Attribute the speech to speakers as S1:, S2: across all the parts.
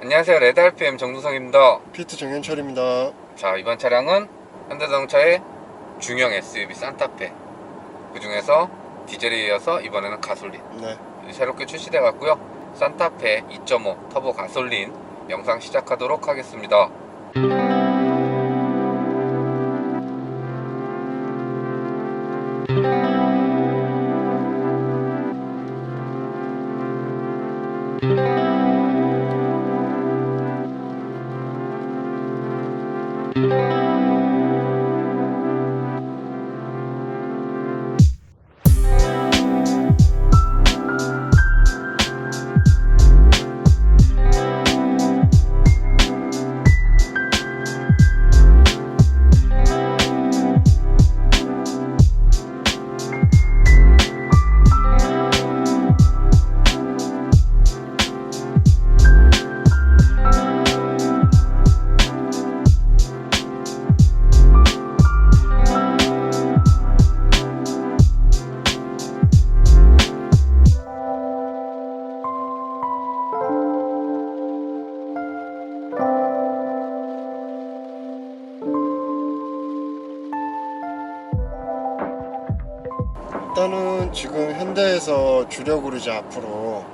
S1: 안녕하세요. 레드알피엠 정두성입니다.
S2: 피트 정현철입니다.
S1: 자 이번 차량은 현대자동차의 중형 SUV 산타페. 그 중에서 디젤에 이어서 이번에는 가솔린.
S2: 네.
S1: 새롭게 출시돼 갔고요. 산타페 2.5 터보 가솔린 영상 시작하도록 하겠습니다
S2: 주력으로 이제 앞으로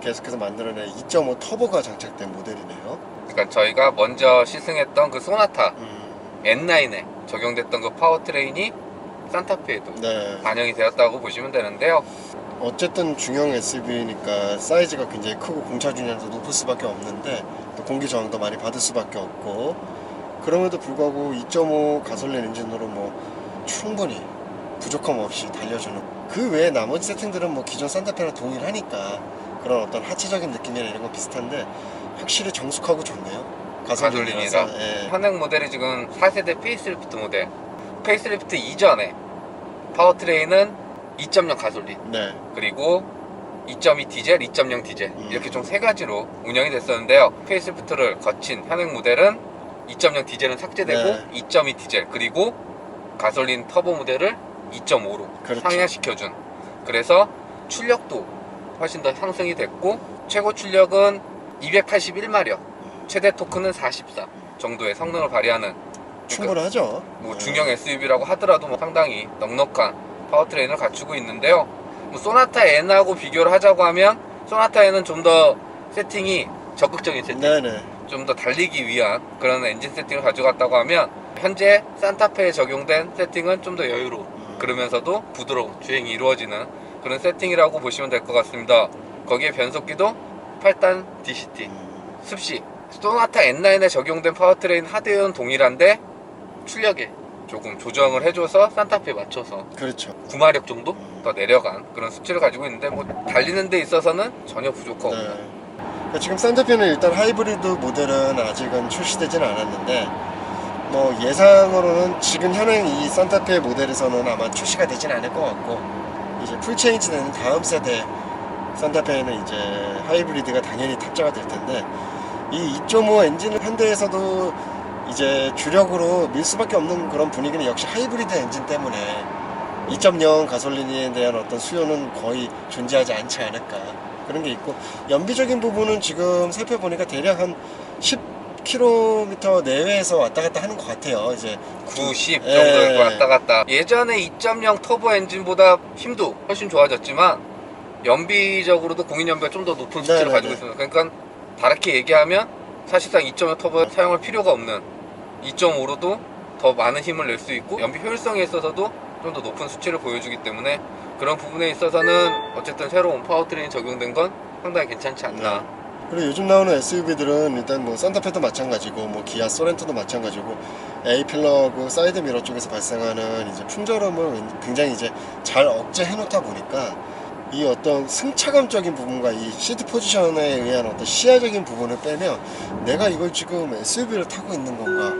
S2: 계속해서 만들어낸 2.5 터보가 장착된 모델이네요.
S1: 그러니까 저희가 먼저 시승했던 그 소나타
S2: 음,
S1: N9에 적용됐던 그 파워트레인이 산타페에도
S2: 네.
S1: 반영이 되었다고 보시면 되는데요
S2: 어쨌든 중형 SUV니까 사이즈가 굉장히 크고 공차 중량도 높을 수밖에 없는데 또 공기 저항도 많이 받을 수밖에 없고 그럼에도 불구하고 2.5 가솔린 엔진으로 뭐 충분히 부족함 없이 달려주는 그 외에 나머지 세팅들은 뭐 기존 산타페랑 동일하니까 그런 어떤 하체적인 느낌이나 이런 건 비슷한데 확실히 정숙하고 좋네요. 가솔린이라. 예.
S1: 현행 모델이 지금 4세대 페이스리프트 모델 페이스리프트 이전에 파워트레인은 2.0 가솔린
S2: 네.
S1: 그리고 2.2 디젤, 2.0 디젤
S2: 음.
S1: 이렇게 총세 가지로 운영이 됐었는데요. 페이스리프트를 거친 현행 모델은 2.0 디젤은 삭제되고
S2: 네.
S1: 2.2 디젤 그리고 가솔린 터보 모델을 2.5로
S2: 그렇죠.
S1: 상향시켜준. 그래서 출력도 훨씬 더 상승이 됐고 최고 출력은 281마력, 최대 토크는 44 정도의 성능을 발휘하는
S2: 충분하죠.
S1: 뭐
S2: 예.
S1: 중형 SUV라고 하더라도 뭐 상당히 넉넉한 파워트레인을 갖추고 있는데요. 뭐 소나타 N하고 비교를 하자고 하면 소나타 N은 좀 더 세팅이 적극적인 세팅,
S2: 네네.
S1: 좀더 달리기 위한 그런 엔진 세팅을 가져갔다고 하면 현재 산타페에 적용된 세팅은 좀 더 여유로운
S2: 음.
S1: 그러면서도 부드러운 주행이 이루어지는 그런 세팅이라고 보시면 될 것 같습니다. 거기에 변속기도 8단 DCT,
S2: 음.
S1: 습시 소나타 N9에 적용된 파워트레인 하드웨어는 동일한데 출력에 조금 조정을 해줘서 산타페에 맞춰서
S2: 그렇죠.
S1: 9마력 정도 더 내려간 그런 수치를 가지고 있는데 뭐 달리는 데 있어서는 전혀 부족하고
S2: 네. 그러니까 지금 산타페는 일단 하이브리드 모델은 아직은 출시되진 않았는데 뭐 예상으로는 지금 현행 이 산타페 모델에서는 아마 출시가 되진 않을 것 같고 이제 풀체인지 되는 다음 세대 산타페에는 이제 하이브리드가 당연히 탑재가 될 텐데 이 2.5 엔진을 현대에서도 이제 주력으로 밀 수밖에 없는 그런 분위기는 역시 하이브리드 엔진 때문에 2.0 가솔린에 대한 어떤 수요는 거의 존재하지 않지 않을까. 그런 게 있고 연비적인 부분은 지금 살펴보니까 대략 한 10km 내외에서 왔다 갔다 하는 것 같아요 이제
S1: 90
S2: 예.
S1: 정도를 왔다 갔다 예전에 2.0 터보 엔진보다 힘도 훨씬 좋아졌지만 연비적으로도 공인 연비가 좀 더 높은 수치를
S2: 네네네.
S1: 가지고 있습니다 그러니까 다르게 얘기하면 사실상 2.0 터보 사용할 필요가 없는 2.5로도 더 많은 힘을 낼 수 있고 연비 효율성에 있어서도 좀 더 높은 수치를 보여주기 때문에 그런 부분에 있어서는 어쨌든 새로운 파워트레인이 적용된 건 상당히 괜찮지 않나
S2: 네. 그리고 요즘 나오는 SUV들은 일단 뭐 산타페도 마찬가지고 뭐 기아 소렌토도 마찬가지고 A 필러하고 사이드 미러 쪽에서 발생하는 이제 풍절음을 굉장히 이제 잘 억제해 놓다 보니까 이 어떤 승차감적인 부분과 이 시트 포지션에 의한 어떤 시야적인 부분을 빼면 내가 이걸 지금 SUV를 타고 있는 건가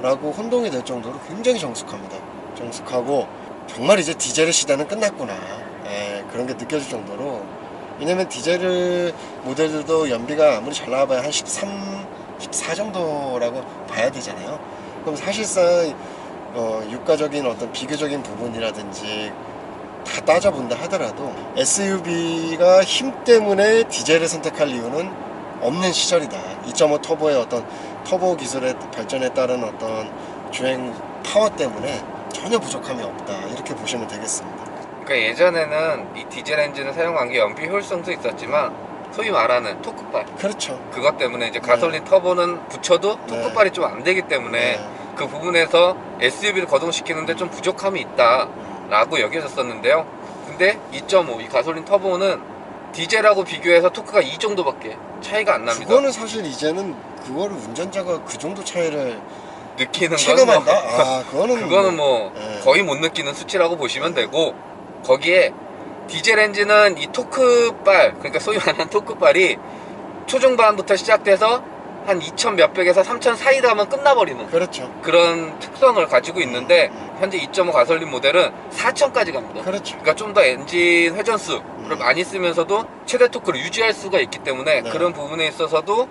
S2: 라고 혼동이 될 정도로 굉장히 정숙합니다. 정숙하고 정말 이제 디젤의 시대는 끝났구나. 예, 그런 게 느껴질 정도로 왜냐면 디젤 모델들도 연비가 아무리 잘 나와봐야 한 13, 14 정도라고 봐야 되잖아요. 그럼 사실상 어, 유가적인 어떤 비교적인 부분이라든지 다 따져본다 하더라도 SUV가 힘 때문에 디젤을 선택할 이유는 없는 시절이다. 2.5 터보의 어떤 터보 기술의 발전에 따른 어떤 주행 파워 때문에 전혀 부족함이 없다. 이렇게 보시면 되겠습니다.
S1: 그러니까 예전에는 이 디젤 엔진을 사용한 게 연비 효율성도 있었지만 소위 말하는 토크발
S2: 그렇죠.
S1: 그것 때문에 이제 가솔린 터보는 붙여도
S2: 네.
S1: 토크발이 좀 안 되기 때문에 그 부분에서 SUV를 거동시키는데 좀 부족함이 있다라고 여겨졌었는데요. 근데 2.5 이 가솔린 터보는 디젤하고 비교해서 토크가 이 정도밖에 차이가 안 납니다.
S2: 그거는 사실 이제는 그거를 운전자가 그 정도 차이를
S1: 느끼는 건
S2: 체감한다?
S1: 뭐,
S2: 아, 그거는
S1: 그거는 뭐
S2: 예.
S1: 거의 못 느끼는 수치라고 보시면 되고 거기에 디젤 엔진은 이 토크발 그러니까 소위 말하는 토크발이 초중반부터 시작돼서 한 2천 몇백에서 3천 사이 가면 끝나버리는
S2: 그렇죠.
S1: 그런 특성을 가지고 있는데
S2: 음.
S1: 현재 2.5 가솔린 모델은 4천까지 갑니다.
S2: 그렇죠.
S1: 그러니까 좀 더 엔진 회전수를
S2: 음.
S1: 많이 쓰면서도 최대 토크를 유지할 수가 있기 때문에
S2: 네.
S1: 그런 부분에 있어서도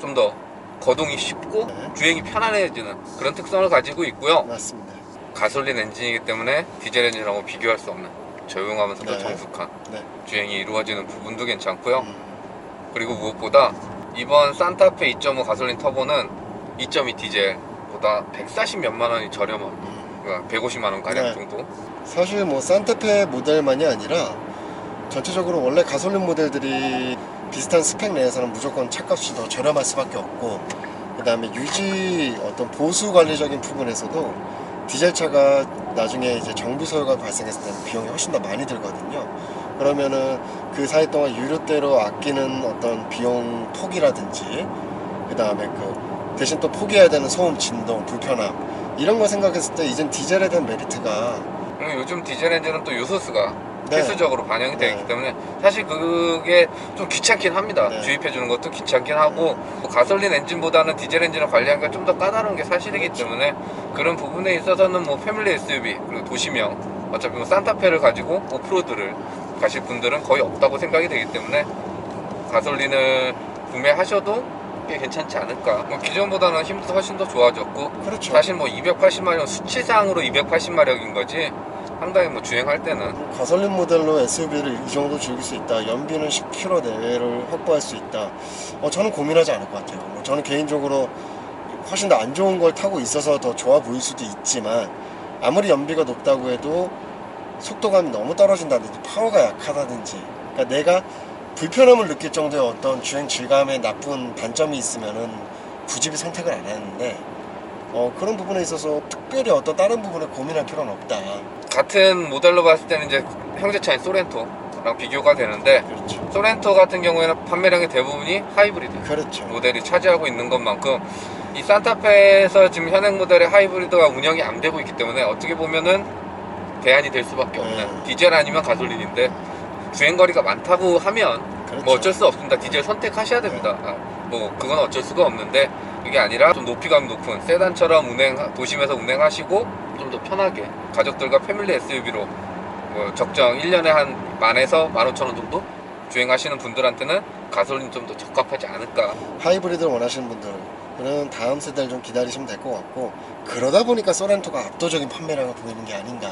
S1: 좀 더 거동이 쉽고
S2: 네.
S1: 주행이 편안해지는 그런 특성을 가지고 있고요.
S2: 맞습니다.
S1: 가솔린 엔진이기 때문에 디젤 엔진하고 비교할 수 없는 조용하면서도
S2: 네.
S1: 정숙한
S2: 네.
S1: 주행이 이루어지는 부분도 괜찮고요.
S2: 음,
S1: 그리고 무엇보다 이번 산타페 2.5 가솔린 터보는 2.2 디젤보다 140 몇만 원이 저렴한
S2: 음.
S1: 그러니까 150만 원 가량
S2: 네.
S1: 정도.
S2: 사실 뭐 산타페 모델만이 아니라 전체적으로 원래 가솔린 모델들이 비슷한 스펙 내에서는 무조건 차값이 더 저렴할 수밖에 없고 그 다음에 유지 어떤 보수 관리적인 부분에서도 디젤 차가 나중에 이제 정비 소요가 발생했을 때는 비용이 훨씬 더 많이 들거든요. 그러면은 그 사이 동안 유료대로 아끼는 어떤 비용 폭이라든지 그 다음에 그 대신 또 포기해야 되는 소음, 진동, 불편함 이런 거 생각했을 때 이젠 디젤에 대한 메리트가
S1: 그리고 요즘 디젤 엔진은 또 요소수가
S2: 네.
S1: 필수적으로 반영이 되어
S2: 네.
S1: 있기 때문에 사실 그게 좀 귀찮긴 합니다.
S2: 네.
S1: 주입해 주는 것도 귀찮긴 하고 뭐 가솔린 엔진보다는 디젤 엔진을 관리하기가 좀 더 까다로운 게 사실이기
S2: 그렇죠.
S1: 때문에 그런 부분에 있어서는 뭐 패밀리 SUV 그리고 도시명 어차피 뭐 산타페를 가지고 오프로드를 가실 분들은 거의 없다고 생각이 되기 때문에 가솔린을 구매하셔도 꽤 괜찮지 않을까. 뭐 기존보다는 힘도 훨씬 더 좋아졌고
S2: 그렇죠.
S1: 사실 뭐 280마력 수치상으로 280마력인 거지 상당히 뭐 주행할 때는
S2: 가솔린 모델로 SUV를 이 정도 즐길 수 있다. 연비는 10km 내외를 확보할 수 있다. 어, 저는 고민하지 않을 것 같아요. 뭐 저는 개인적으로 훨씬 더 안 좋은 걸 타고 있어서 더 좋아 보일 수도 있지만 아무리 연비가 높다고 해도 속도감이 너무 떨어진다든지 파워가 약하다든지 그러니까 내가 불편함을 느낄 정도의 어떤 주행 질감에 나쁜 단점이 있으면은 굳이 선택을 안 하는데 어, 그런 부분에 있어서 특별히 어떤 다른 부분에 고민할 필요는 없다.
S1: 같은 모델로 봤을 때는 이제 형제차인 소렌토랑 비교가 되는데
S2: 그렇죠.
S1: 소렌토 같은 경우에는 판매량의 대부분이 하이브리드
S2: 그렇죠.
S1: 모델이 차지하고 있는 것만큼 이 산타페에서 지금 현행 모델의 하이브리드가 운영이 안 되고 있기 때문에 어떻게 보면은 대안이 될 수밖에 없는
S2: 네.
S1: 디젤 아니면 가솔린인데 주행 거리가 많다고 하면
S2: 그렇죠.
S1: 뭐 어쩔 수 없습니다. 디젤 선택하셔야 됩니다. 아, 뭐 그건 어쩔 수가 없는데 그게 아니라 좀 높이감 높은 세단처럼 운행 도심에서 운행하시고 좀 더 편하게 가족들과 패밀리 SUV로 뭐 적정 1년에 한 만에서 만 오천 원 정도 주행하시는 분들한테는 가솔린 좀 더 적합하지 않을까.
S2: 하이브리드를 원하시는 분들은 다음 세대를 좀 기다리시면 될 것 같고 그러다 보니까 소렌토가 압도적인 판매량을 보이는 게 아닌가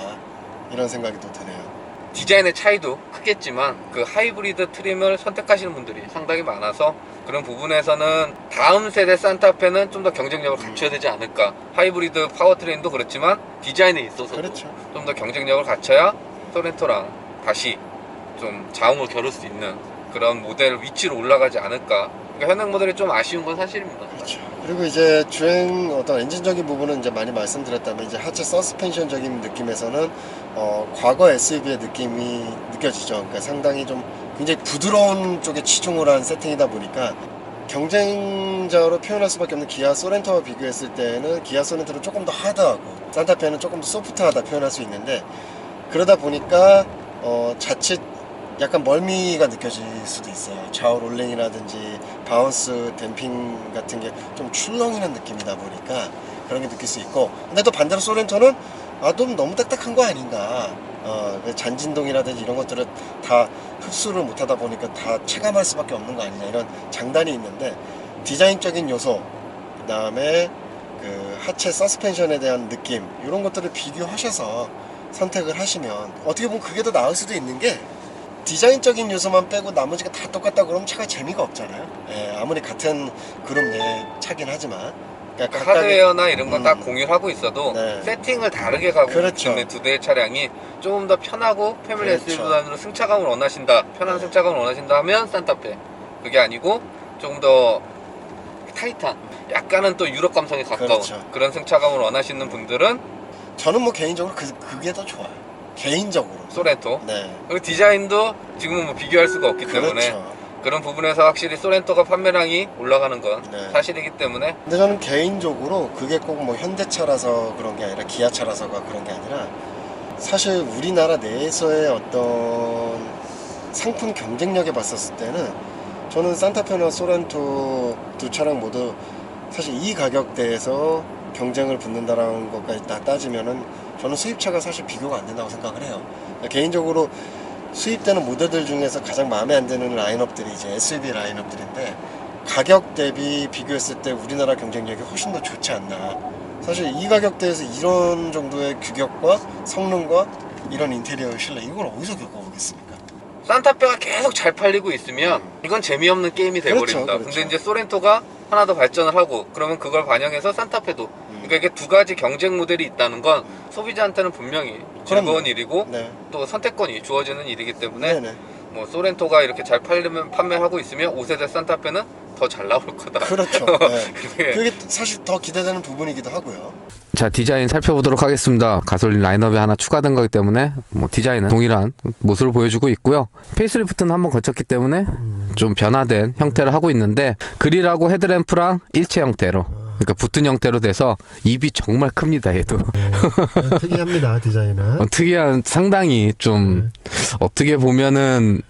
S2: 이런 생각이 또 드네요.
S1: 디자인의 차이도 크겠지만 그 하이브리드 트림을 선택하시는 분들이 상당히 많아서 그런 부분에서는 다음 세대 산타페는 좀 더 경쟁력을 갖춰야 되지 않을까 하이브리드 파워트레인도 그렇지만 디자인에 있어서
S2: 그렇죠.
S1: 좀 더 경쟁력을 갖춰야 소렌토랑 다시 좀 자웅을 겨룰 수 있는 그런 모델 위치로 올라가지 않을까 그러니까 현행 모델이 좀 아쉬운 건 사실입니다
S2: 그렇죠. 그리고 이제 주행 어떤 엔진적인 부분은 이제 많이 말씀드렸다면 이제 하체 서스펜션적인 느낌에서는 어, 과거 SUV의 느낌이 느껴지죠. 그러니까 상당히 좀 굉장히 부드러운 쪽에 치중을 한 세팅이다 보니까 경쟁자로 표현할 수밖에 없는 기아 소렌토와 비교했을 때는 기아 소렌토는 조금 더 하드하고 산타페는 조금 더 소프트하다 표현할 수 있는데 그러다 보니까 어, 자칫 약간 멀미가 느껴질 수도 있어요. 좌우 롤링이라든지 바운스 댐핑 같은 게 좀 출렁이는 느낌이다 보니까 그런 게 느낄 수 있고 근데 또 반대로 소렌토는 아, 좀 너무 딱딱한 거 아닌가. 어, 그 잔진동이라든지 이런 것들을 다 흡수를 못하다 보니까 다 체감할 수밖에 없는 거 아니냐 이런 장단이 있는데 디자인적인 요소, 그 다음에 그 하체 서스펜션에 대한 느낌 이런 것들을 비교하셔서 선택을 하시면 어떻게 보면 그게 더 나을 수도 있는 게 디자인적인 요소만 빼고 나머지가 다 똑같다 그러면 차가 재미가 없잖아요. 예, 아무리 같은 그룹 내 차긴 하지만 그러니까 각각의-
S3: 하드웨어나 이런 건 다
S2: 음.
S3: 공유를 하고 있어도
S2: 네.
S3: 세팅을 다르게 가고
S2: 그렇죠.
S3: 있는 두 대의 차량이 조금 더 편하고 패밀리
S2: 그렇죠.
S3: SUV보다는 승차감을 원하신다 편한
S2: 네.
S3: 승차감을 원하신다 하면 산타페 그게 아니고 조금 더 타이트한 약간은 또 유럽 감성에 가까운
S2: 그렇죠.
S3: 그런 승차감을 원하시는 분들은
S2: 저는 뭐 개인적으로 그, 그게 더 좋아요. 개인적으로.
S3: 소렌토
S2: 네.
S3: 그리고 디자인도 지금은 뭐 비교할 수가 없기 때문에
S2: 그렇죠.
S3: 그런 부분에서 확실히 소렌토가 판매량이 올라가는 건
S2: 네.
S3: 사실이기 때문에
S2: 근데 저는 개인적으로 그게 꼭 뭐 현대차라서 그런 게 아니라 기아차라서가 그런 게 아니라 사실 우리나라 내에서의 어떤 상품 경쟁력에 봤었을 때는 저는 산타페나 소렌토 두 차량 모두 사실 이 가격대에서 경쟁을 붙는다라는 것까지 다 따지면은 저는 수입차가 사실 비교가 안 된다고 생각을 해요. 개인적으로 수입되는 모델들 중에서 가장 마음에 안 드는 라인업들이 이제 SUV 라인업들인데 가격 대비 비교했을 때 우리나라 경쟁력이 훨씬 더 좋지 않나. 사실 이 가격대에서 이런 정도의 규격과 성능과 이런 인테리어 실내 이걸 어디서 겪어보겠습니까?
S3: 산타페가 계속 잘 팔리고 있으면 이건 재미없는 게임이 돼버립니다.
S2: 그렇죠, 그렇죠.
S3: 근데 이제 소렌토가 하나 더 발전을 하고 그러면 그걸 반영해서 산타페도
S2: 음.
S3: 그러니까 이게 두 가지 경쟁 모델이 있다는 건 소비자한테는 분명히 즐거운
S2: 그럼요.
S3: 일이고
S2: 네.
S3: 또 선택권이 주어지는 일이기 때문에
S2: 네네.
S3: 뭐 소렌토가 이렇게 잘 팔리면 판매하고 있으면 5세대 산타페는 더 잘 나올 거다.
S2: 그렇죠. 네.
S3: 그게
S2: 사실 더 기대되는 부분이기도 하고요.
S1: 자 디자인 살펴보도록 하겠습니다. 가솔린 라인업에 하나 추가된 거기 때문에 뭐 디자인은 동일한 모습을 보여주고 있고요. 페이스리프트는 한번 거쳤기 때문에 좀 변화된 형태를 하고 있는데 그릴하고 헤드램프랑 일체 형태로 그러니까 붙은 형태로 돼서 입이 정말 큽니다. 얘도
S2: 특이합니다 디자인은.
S1: 어, 특이한 상당히 좀 어떻게 보면은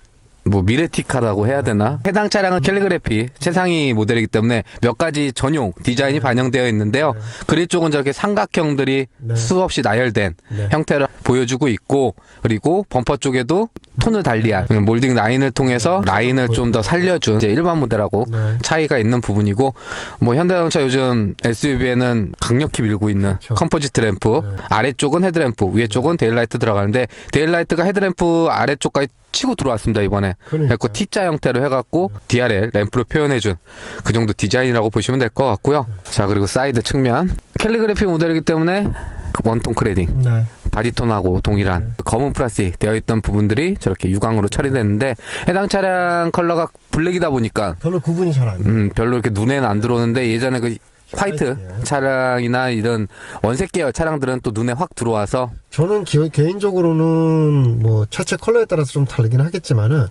S1: 뭐 미레티카라고 해야 되나? 해당 차량은 캘리그래피 최상위 모델이기 때문에 몇 가지 전용 디자인이 반영되어 있는데요. 그릴 쪽은 저렇게 삼각형들이
S2: 네.
S1: 수없이 나열된
S2: 네.
S1: 형태를 보여주고 있고 그리고 범퍼 쪽에도 톤을 달리한 몰딩 라인을 통해서 라인을 좀 더 살려준 일반 모델하고
S2: 네.
S1: 차이가 있는 부분이고 뭐 현대자동차 요즘 SUV에는 강력히 밀고 있는
S2: 그렇죠.
S1: 컴포지트 램프
S2: 네.
S1: 아래쪽은 헤드램프 위에 쪽은 데일라이트 들어가는데 데일라이트가 헤드램프 아래쪽까지 치고 들어왔습니다 이번에
S2: 그러니까요.
S1: 그래서 T자 형태로 해갖고 DRL 램프로 표현해준 그 정도 디자인이라고 보시면 될 것 같고요 자 그리고 사이드 측면 캘리그래피 모델이기 때문에 그 원톤 크레딩
S2: 네.
S1: 바디톤하고 동일한 검은 플라스틱 되어 있던 부분들이 저렇게 유광으로 처리됐는데 해당 차량 컬러가 블랙이다 보니까
S2: 별로 구분이 잘 안 돼.
S1: 음, 별로 이렇게 눈에는 안 들어오는데 예전에 그 화이트. 차량이나 이런 원색 계열 차량들은 또 눈에 확 들어와서
S4: 저는 기- 개인적으로는 뭐 차체 컬러에 따라서 좀 다르긴 하겠지만은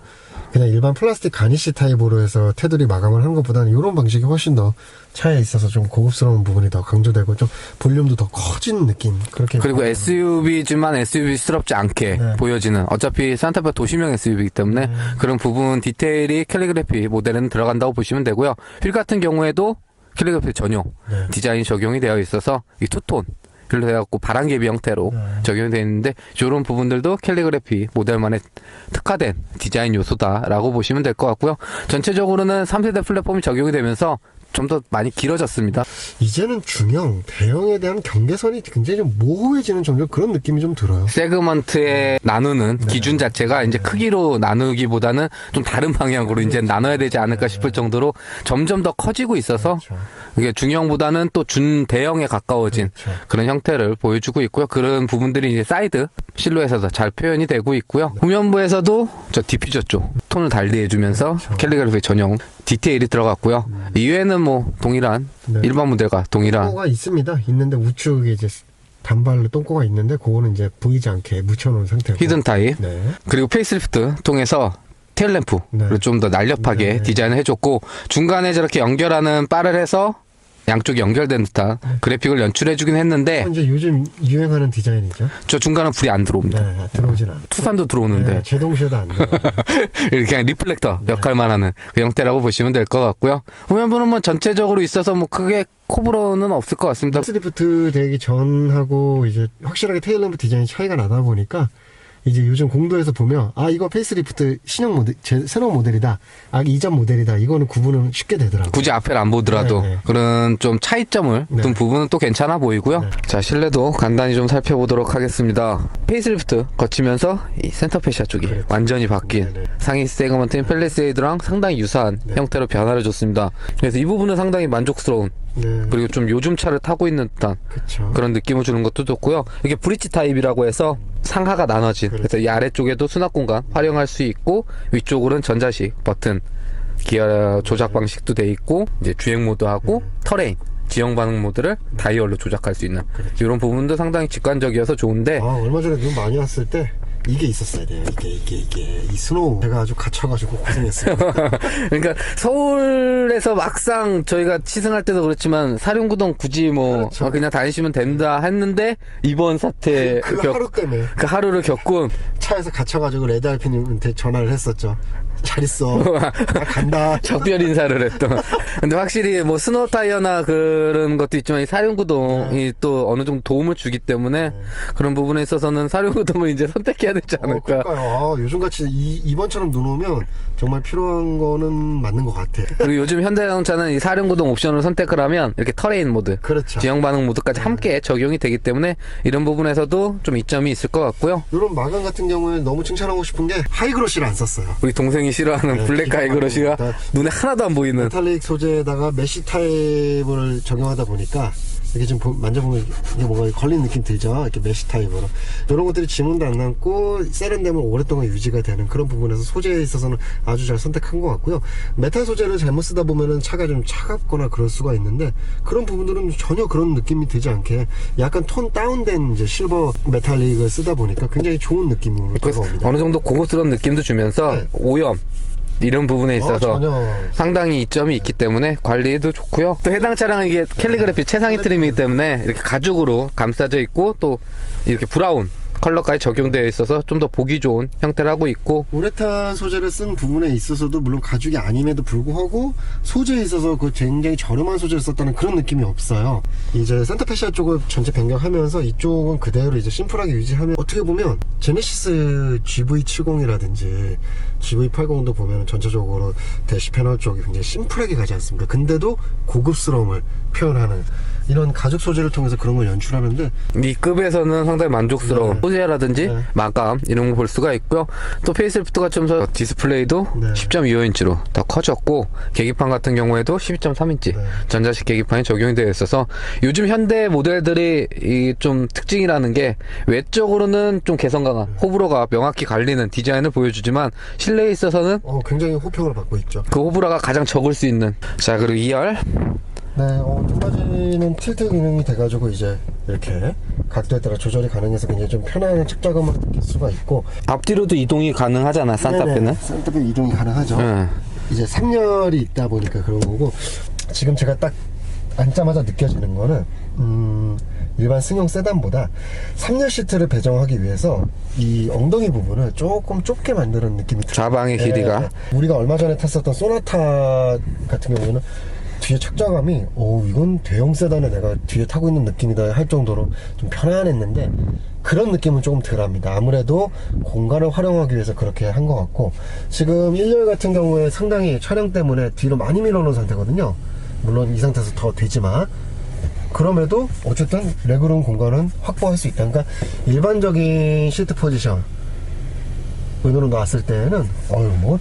S4: 그냥 일반 플라스틱 가니시 타입으로 해서 테두리 마감을 하는 것보다는 이런 방식이 훨씬 더 차에 있어서 좀 고급스러운 부분이 더 강조되고 좀 볼륨도 더 커진 느낌 그렇게
S1: 그리고. SUV지만 SUV스럽지 않게
S4: 네.
S1: 보여지는 어차피 산타페 도시명 SUV이기 때문에 그런 부분 디테일이 캘리그래피 모델에는 들어간다고 보시면 되고요. 휠 같은 경우에도 캘리그래피 전용
S4: 네.
S1: 디자인 적용이 되어 있어서 이 투톤 로 해갖고 바람개비 형태로
S4: 네.
S1: 적용이 되어 있는데 이런 부분들도 캘리그래피 모델만의 특화된 디자인 요소다라고 보시면 될 것 같고요. 전체적으로는 3세대 플랫폼이 적용이 되면서 좀 더 많이 길어졌습니다.
S4: 이제는 중형 대형에 대한 경계선이 굉장히 좀 모호해지는 점점 그런 느낌이 좀 들어요.
S1: 세그먼트에 나누는 기준 자체가 이제 크기로 나누기보다는 좀 다른 방향으로 이제 나눠야 되지 않을까 싶을 정도로 점점 더 커지고 있어서
S4: 그렇죠.
S1: 이게 중형보다는 또 준대형에 가까워진
S4: 그렇죠.
S1: 그런 형태를 보여주고 있고요. 그런 부분들이 이제 사이드 실루엣에서 잘 표현이 되고 있고요. 후면부에서도 저 디퓨저 쪽 톤을 달리해주면서. 캘리그래피 전용 디테일이 들어갔고요. 이외에는 뭐 동일한
S4: 네.
S1: 일반 모델과 동일한
S4: 똥꼬가 있습니다. 있는데 우측에 이제 단발로 똥꼬가 있는데 그거는 이제 보이지 않게 묻혀놓은 상태고.
S1: 히든 타입
S4: 네.
S1: 그리고 페이스리프트 통해서 테일램프를
S4: 네.
S1: 좀 더 날렵하게
S4: 네.
S1: 디자인을 해줬고 중간에 저렇게 연결하는 바를 해서 양쪽이 연결된 듯한
S4: 네.
S1: 그래픽을 연출해주긴 했는데
S4: 이제 요즘 유행하는 디자인이죠.
S1: 저 중간은 불이 안 들어옵니다.
S4: 네, 들어오진 않아.
S1: 투산도 들어오는데
S4: 네, 제동시에도 안 들어.
S1: 이렇게 그냥 리플렉터 역할만 하는 그 형태라고 보시면 될 것 같고요. 후면부는 뭐 전체적으로 있어서 뭐 크게 코브로는 없을 것 같습니다.
S4: 스리프트 되기 전하고 이제 확실하게 테일램프 디자인이 차이가 나다 보니까
S2: 이제 요즘 공도에서 보면 아 이거 페이스리프트 신형 모델 제, 새로운 모델이다 아 이전 모델이다 이거는 구분은 쉽게 되더라고요
S1: 굳이 앞에를 안 보더라도
S2: 네, 네.
S1: 그런 좀 차이점을
S2: 네.
S1: 둔 부분은 또 괜찮아 보이고요.
S2: 네.
S1: 자 실내도 간단히 좀 살펴보도록 하겠습니다. 페이스리프트 거치면서 이 센터 페시아 쪽이
S2: 그렇죠.
S1: 완전히 바뀐
S2: 네, 네.
S1: 상위 세그먼트인 펠리세이드랑 상당히 유사한
S2: 네.
S1: 형태로 변화를 줬습니다. 그래서 이 부분은 상당히 만족스러운
S2: 네
S1: 그리고 좀 요즘 차를 타고 있는 듯한
S2: 그쵸
S1: 그런 느낌을 주는 것도 좋고요. 이게 브릿지 타입이라고 해서 상하가 나눠진.
S2: 그렇죠.
S1: 그래 서 이 아래쪽에도 수납 공간 활용할 수 있고 위쪽으로는 전자식 버튼 기어 조작 방식도 돼 있고 이제 주행 모드하고 터레인 지형 반응 모드를 다이얼로 조작할 수 있는 이런 부분도 상당히 직관적이어서 좋은데
S2: 아 얼마 전에 눈 많이 왔을 때 이게 있었어야 돼요. 이게 이게 이게. 이 스노우. 제가 아주 갇혀가지고 고생했어요.
S1: 그러니까 서울에서 막상 저희가 시승할 때도 그렇지만 사륜구동 굳이 뭐
S2: 그렇죠.
S1: 어, 그냥 다니시면 된다 했는데 이번 사태
S2: 그
S1: 겪-
S2: 하루 때문에.
S1: 그 하루를 겪고
S2: 차에서 갇혀가지고 레드알피님한테 전화를 했었죠 잘 있어 나 간다
S1: 작별 인사를 했던. 근데 확실히 뭐 스노우 타이어나 그런 것도 있지만 이 사륜구동이
S2: 네.
S1: 또 어느 정도 도움을 주기 때문에 그런 부분에 있어서는 사륜구동을 이제 선택해야 되지
S2: 어,
S1: 않을까.
S2: 그러니까요. 아, 요즘같이 이, 이번처럼 눈 오면 정말 필요한 거는 맞는 것 같아.
S1: 그리고 요즘 현대자동차는 이 사륜구동 옵션을 선택을 하면 이렇게 터레인 모드,
S2: 그렇죠.
S1: 지형 반응 모드까지 함께 적용이 되기 때문에 이런 부분에서도 좀 이점이 있을 것 같고요.
S2: 이런 마감 같은 경우에 너무 칭찬하고 싶은 게 하이그로시를 안 썼어요.
S1: 우리 동생이 싫어하는
S2: 네,
S1: 블랙
S2: 막힙니다.
S1: 눈에 하나도 안 보이는
S2: 메탈릭 소재에다가 메쉬 타입을 적용하다 보니까 이게 좀 보- 만져보면 이게 뭔가 걸린 느낌 들죠? 이렇게 메쉬 타입으로. 이런 것들이 지문도 안 남고 세련됨은 오랫동안 유지가 되는 그런 부분에서 소재에 있어서는 아주 잘 선택한 것 같고요. 메탈 소재를 잘못 쓰다 보면은 차가 좀 차갑거나 그럴 수가 있는데 그런 부분들은 전혀 그런 느낌이 들지 않게 약간 톤 다운된 이제 실버 메탈릭을 쓰다 보니까 굉장히 좋은 느낌으로 다가옵니다.
S1: 어느 정도 고급스러운 느낌도 주면서
S2: 네.
S1: 오염 이런 부분에 있어서
S2: 어, 전혀
S1: 상당히 이점이 있기 때문에 관리에도 좋고요. 또 해당 차량은 이게 캘리그래피 최상위 트림이기 때문에 이렇게 가죽으로 감싸져 있고 또 이렇게 브라운 컬러까지 적용되어 있어서 좀 더 보기 좋은 형태를 하고 있고
S2: 우레탄 소재를 쓴 부분에 있어서도 물론 가죽이 아님에도 불구하고 소재에 있어서 그 굉장히 저렴한 소재를 썼다는 그런 느낌이 없어요. 이제 산타페시아 쪽을 전체 변경하면서 이쪽은 그대로 이제 심플하게 유지하면 어떻게 보면 제네시스 GV70이라든지 GV80도 보면 전체적으로 대시 패널 쪽이 굉장히 심플하게 가지 않습니까? 근데도 고급스러움을 표현하는 이런 가죽 소재를 통해서 그런 걸 연출하는데
S1: 이 급에서는 상당히 만족스러운
S2: 네.
S1: 소재라든지
S2: 네.
S1: 마감 이런 거 볼 수가 있고요. 또 페이스리프트가 좀더 디스플레이도
S2: 네.
S1: 10.25인치로 더 커졌고 계기판 같은 경우에도 12.3인치
S2: 네.
S1: 전자식 계기판이 적용이 되어 있어서 요즘 현대 모델들이 이 좀 특징이라는 게 외적으로는 좀 개성 강한 호불호가 명확히 갈리는 디자인을 보여주지만 실내에 있어서는
S2: 어, 굉장히 호평을 받고 있죠.
S1: 그 호불호가 가장 적을 수 있는 자 그리고 2열
S2: 네, 어, 등받이는 틸트 기능이 돼가지고 이제 이렇게 각도에 따라 조절이 가능해서 굉장히 좀 편안한 착자감을 느낄 수가 있고
S1: 앞뒤로도 이동이 가능하잖아 산타페는
S2: 네네, 산타페 이동이 가능하죠.
S1: 응.
S2: 이제 3열이 있다 보니까 그런 거고 지금 제가 딱 앉자마자 느껴지는 거는 음, 일반 승용 세단보다 3열 시트를 배정하기 위해서 이 엉덩이 부분을 조금 좁게 만드는 느낌이 들어요.
S1: 좌방의 길이가?
S2: 네, 우리가 얼마 전에 탔었던 소나타 같은 경우에는 뒤에 착자감이 오 이건 대형 세단에 내가 뒤에 타고 있는 느낌이다 할 정도로 좀 편안했는데 그런 느낌은 조금 덜합니다. 아무래도 공간을 활용하기 위해서 그렇게 한 것 같고 지금 1열 같은 경우에 상당히 촬영 때문에 뒤로 많이 밀어놓은 상태거든요. 물론 이 상태에서 더 되지만 그럼에도 어쨌든 레그룸 공간은 확보할 수 있다 그러니까 일반적인 시트 포지션. 으로 놨을 때는 어휴 뭐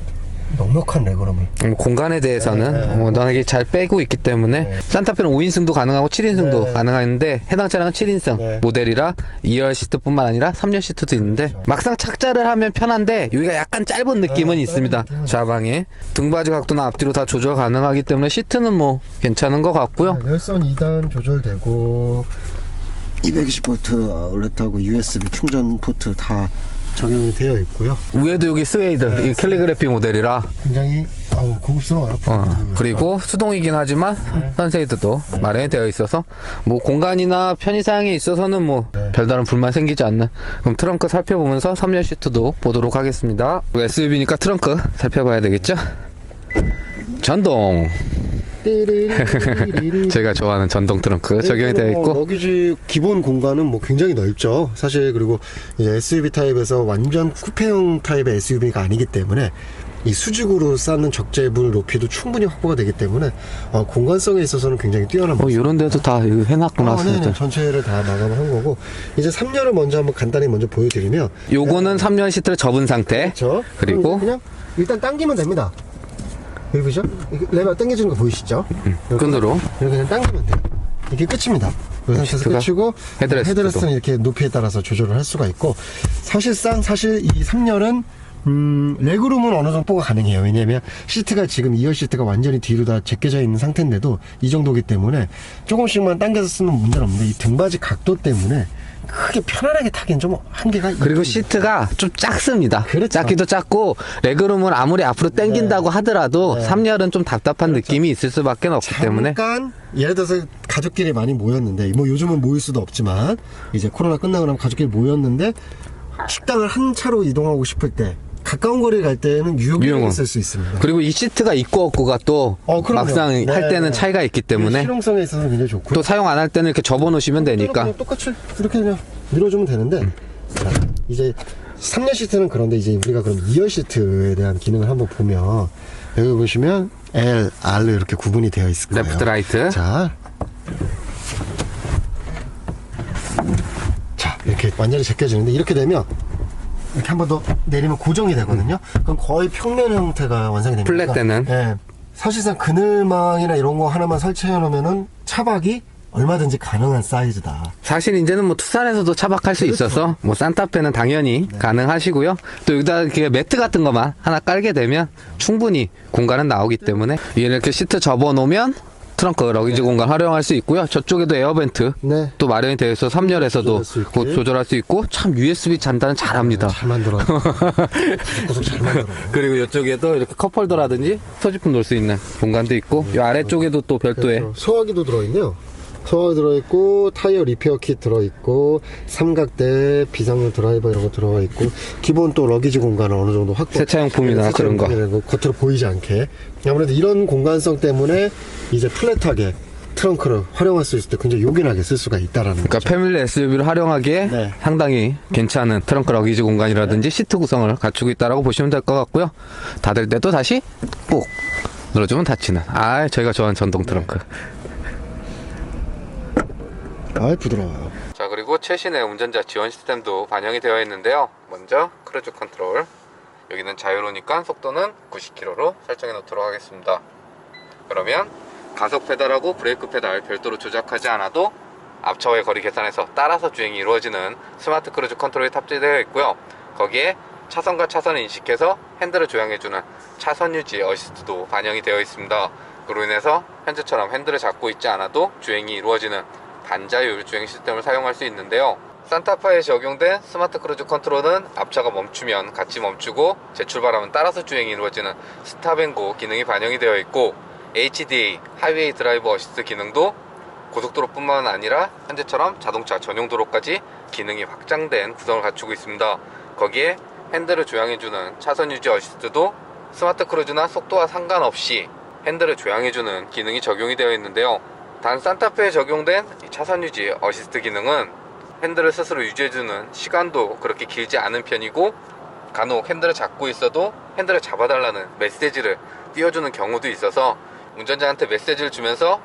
S2: 넉넉한 레그룸을
S1: 음, 공간에 대해서는
S2: 네, 네.
S1: 어, 워낙에 잘 빼고 있기 때문에
S2: 네.
S1: 산타페는 5인승도 가능하고 7인승도
S2: 네.
S1: 가능한데 해당 차량은 7인승
S2: 네.
S1: 모델이라 2열 시트뿐만 아니라 3열 시트도 있는데
S2: 그렇죠.
S1: 막상 착자를 하면 편한데 여기가 약간 짧은 느낌은
S2: 네,
S1: 있습니다
S2: 느낌은
S1: 좌방에 등받이 각도나 앞뒤로 다 조절 가능하기 때문에 시트는 뭐 괜찮은 것 같고요
S2: 열선 2단 조절되고 220V 아울렛하고 USB 충전 포트 다 적용이 되어 있고요.
S1: 위에도 여기 스웨이드
S2: 네.
S1: 이 캘리그래피 모델이라
S2: 굉장히 아우 고급스러워요.
S1: 어, 그리고 수동이긴 하지만
S2: 네.
S1: 선세이드도 마련이 되어 있어서 뭐 공간이나 편의 사양에 있어서는 뭐
S2: 네.
S1: 별다른 불만 생기지 않는 그럼 트렁크 살펴보면서 3열 시트도 보도록 하겠습니다 SUV니까 트렁크 살펴봐야 되겠죠 전동.
S5: 제가 좋아하는 전동 트렁크 적용이 되어
S2: 뭐
S5: 있고
S2: 러기지 기본 공간은 뭐 굉장히 넓죠. 사실 그리고 이제 SUV 타입에서 완전 쿠페형 타입의 SUV가 아니기 때문에 이 수직으로 쌓는 적재물 높이도 충분히 확보가 되기 때문에 어, 공간성에 있어서는 굉장히 뛰어난
S5: 뭐 이런 데도 다 해놨구나
S2: 어. 전체를 다 마감을 한 거고 이제 3열을 먼저 한번 간단히 먼저 보여드리면
S5: 요거는 3년 시트를 접은 상태
S2: 그렇죠.
S5: 그리고
S2: 그냥 일단 당기면 됩니다. 여기 보시죠? 레버 당겨지는 거 보이시죠? 이렇게
S5: 끈으로
S2: 이렇게 그냥 당기면 돼요. 이게 끝입니다. 이 상태에서 끝이고
S5: 헤드레스트도.
S2: 헤드레스트는 이렇게 높이에 따라서 조절을 할 수가 있고 사실상 사실 이 3열은 음, 레그룸은 어느 정도 가 가능해요. 왜냐면 시트가 지금 2열 시트가 완전히 뒤로 다 제껴져 있는 상태인데도 이 정도기 때문에 조금씩만 당겨서 쓰면 문제는 없는데 이 등받이 각도 때문에 크게 편안하게 타기엔 좀 한계가
S5: 그리고
S2: 있습니다.
S5: 시트가 좀 작습니다.
S2: 그렇죠.
S5: 작기도 작고 레그룸은 아무리 앞으로 당긴다고 하더라도
S2: 네.
S5: 3열은 좀 답답한 느낌이 있을 수밖에 없기 때문에
S2: 잠깐 예를 들어서 가족끼리 많이 모였는데 뭐 요즘은 모일 수도 없지만 이제 코로나 끝나고 나면 가족끼리 모였는데 식당을 한 차로 이동하고 싶을 때 가까운 거리 갈 때는
S5: 유용은.
S2: 쓸수 있습니다.
S5: 그리고 이 시트가 있고 없고가 또
S2: 어.
S5: 막상
S2: 네,
S5: 할 때는
S2: 네.
S5: 차이가 있기 때문에
S2: 실용성에 있어서 굉장히 좋고
S5: 또 사용 안 할 때는 이렇게 접어 놓으시면 되니까
S2: 그냥 똑같이 이렇게 그냥 밀어주면 되는데 자, 이제 3년 시트는 그런데 이제 우리가 그럼 2열 시트에 대한 기능을 한번 보면 여기 보시면 L, R로 이렇게 구분이 되어 있을 거예요.
S5: 레프트 라이트
S2: 자. 자, 이렇게 완전히 제껴지는데 이렇게 되면 이렇게 한 번 더 내리면 고정이 되거든요. 그럼 거의 평면 형태가 완성이 됩니다.
S5: 플랫되는.
S2: 예. 사실상 그늘망이나 이런 거 하나만 설치해 놓으면은 차박이 얼마든지 가능한 사이즈다.
S5: 사실 이제는 뭐 투싼에서도 차박할 수
S2: 그렇죠.
S5: 있어서 뭐 산타페는 당연히
S2: 네.
S5: 가능하시고요. 또 여기다 이렇게 매트 같은 것만 하나 깔게 되면 충분히 공간은 나오기 때문에 위에 이렇게 시트 접어 놓으면 트렁크 러기지 공간 활용할 수 있고요. 저쪽에도 에어벤트
S2: 네.
S5: 또 마련이 되어 있어
S2: 조절할 수
S5: 3열에서도
S2: 있게.
S5: 곧 조절할 수 있고 참 USB 잔단은 잘합니다.
S2: 잘 만들어. 구석 잘 만들어.
S5: 그리고 이쪽에도 이렇게 컵홀더라든지 소지품 놓을 수 있는 공간도 있고 이 아래쪽에도 또 별도의
S2: 그렇죠. 소화기도 들어있네요. 소화기 들어있고 타이어 리페어 킷 들어있고 삼각대 비상용 드라이버 이런 거 들어있고 기본 또 러기지 공간은 어느 정도 확보
S5: 세차용품이나
S2: 네,
S5: 그런 거.
S2: 겉으로 보이지 않게 아무래도 이런 공간성 때문에 이제 플랫하게 트렁크를 활용할 수 있을 때 굉장히 요긴하게 쓸 수가 있다라는
S5: 그러니까
S2: 거죠.
S5: 패밀리 SUV를 활용하기에
S2: 네.
S5: 상당히 괜찮은 트렁크 러기지 공간이라든지 시트 구성을 갖추고 있다라고 보시면 될 것 같고요. 닫을 때도 다시 꾹 눌러주면 닫히는. 아, 저희가 좋아하는 전동 트렁크.
S2: 아 부드러워요.
S1: 자 그리고 최신의 운전자 지원 시스템도 반영이 되어 있는데요. 먼저 크루즈 컨트롤. 여기는 자유로니까 속도는 90km로 설정해 놓도록 하겠습니다. 그러면 가속 페달하고 브레이크 페달 별도로 조작하지 않아도 앞차와의 거리 계산에서 따라서 주행이 이루어지는 스마트 크루즈 컨트롤이 탑재되어 있고요. 거기에 차선과 차선을 인식해서 핸들을 조향해주는 차선 유지 어시스트도 반영이 되어 있습니다. 그로 인해서 현재처럼 핸들을 잡고 있지 않아도 주행이 이루어지는 반자율 주행 시스템을 사용할 수 있는데요. 산타파에 적용된 스마트 크루즈 컨트롤은 앞차가 멈추면 같이 멈추고 재출발하면 따라서 주행이 이루어지는 스탑앤고 기능이 반영이 되어 있고 HDA 하이웨이 드라이브 어시스트 기능도 고속도로뿐만 아니라 현재처럼 자동차 전용 도로까지 기능이 확장된 구성을 갖추고 있습니다. 거기에 핸들을 조향해주는 차선 유지 어시스트도 스마트 크루즈나 속도와 상관없이 핸들을 조향해주는 기능이 적용이 되어 있는데요. 단 산타페에 적용된 이 차선 유지 어시스트 기능은 핸들을 스스로 유지해주는 시간도 그렇게 길지 않은 편이고 간혹 핸들을 잡고 있어도 핸들을 잡아달라는 메시지를 띄워주는 경우도 있어서 운전자한테 메시지를 주면서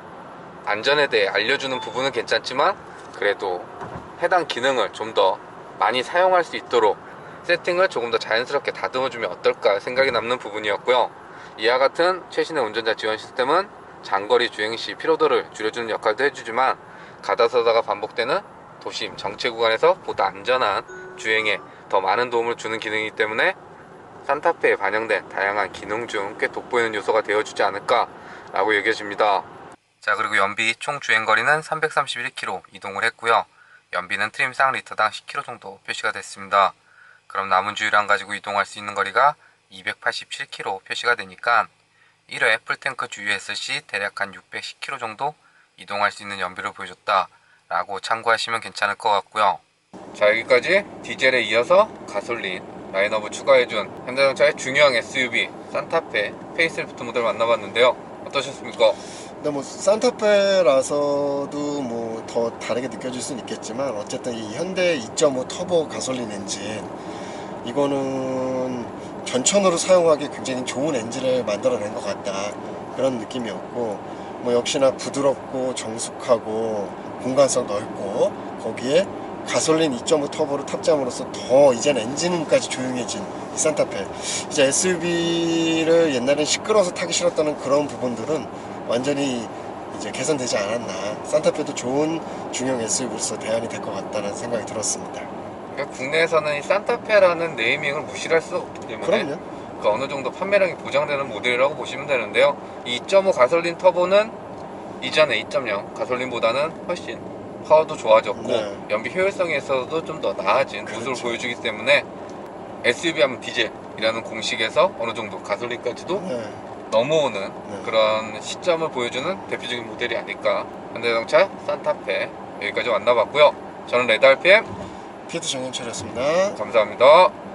S1: 안전에 대해 알려주는 부분은 괜찮지만 그래도 해당 기능을 좀 더 많이 사용할 수 있도록 세팅을 조금 더 자연스럽게 다듬어주면 어떨까 생각이 남는 부분이었고요. 이와 같은 최신의 운전자 지원 시스템은 장거리 주행 시 피로도를 줄여주는 역할도 해주지만 가다서다가 반복되는 도심 정체 구간에서 보다 안전한 주행에 더 많은 도움을 주는 기능이기 때문에 산타페에 반영된 다양한 기능 중 꽤 돋보이는 요소가 되어주지 않을까 라고 여겨집니다. 자 그리고 연비 총 주행거리는 331km 이동을 했고요. 연비는 트림상 리터당 10km 정도 표시가 됐습니다. 그럼 남은 주유량 가지고 이동할 수 있는 거리가 287km 표시가 되니까 1회 풀탱크 주유했을 시 대략 한 610km 정도 이동할 수 있는 연비를 보여줬다 라고 참고하시면 괜찮을 것 같고요 자 여기까지 디젤에 이어서 가솔린 라인업을 추가해준 현대자동차의 중요한 SUV 산타페 페이스리프트 모델 만나봤는데요 어떠셨습니까?
S2: 근데 뭐 산타페라서도 뭐 더 다르게 느껴질 수는 있겠지만 어쨌든 이 현대 2.5 터보 가솔린 엔진 이거는 전천으로 사용하기 굉장히 좋은 엔진을 만들어낸 것 같다. 그런 느낌이었고 뭐 역시나 부드럽고 정숙하고 공간성 넓고 거기에 가솔린 2.5 터보를 탑재함으로써 더 이젠 엔진까지 조용해진 이 산타페. 이제 SUV를 옛날엔 시끄러워서 타기 싫었다는 그런 부분들은 완전히 이제 개선되지 않았나. 산타페도 좋은 중형 SUV로서 대안이 될 것 같다는 생각이 들었습니다
S1: 그러니까 국내에서는 이 산타페라는 네이밍을 무시할 수 없기 때문에
S2: 그럼요
S1: 그 어느 정도 판매량이 보장되는 모델이라고 보시면 되는데요. 이2.5 가솔린 터보는 이전의 2.0 가솔린보다는 훨씬 파워도 좋아졌고
S2: 네.
S1: 연비 효율성에 있어서도 좀 더 나아진
S2: 그렇죠.
S1: 모습을 보여주기 때문에 SUV 하면 디젤이라는 공식에서 어느 정도 가솔린까지도
S2: 네.
S1: 넘어오는
S2: 네.
S1: 그런 시점을 보여주는 대표적인 모델이 아닐까 현대자동차 산타페 여기까지 만나봤고요. 저는 레드 RPM
S2: 피에트 정현철이었습니다
S1: 감사합니다.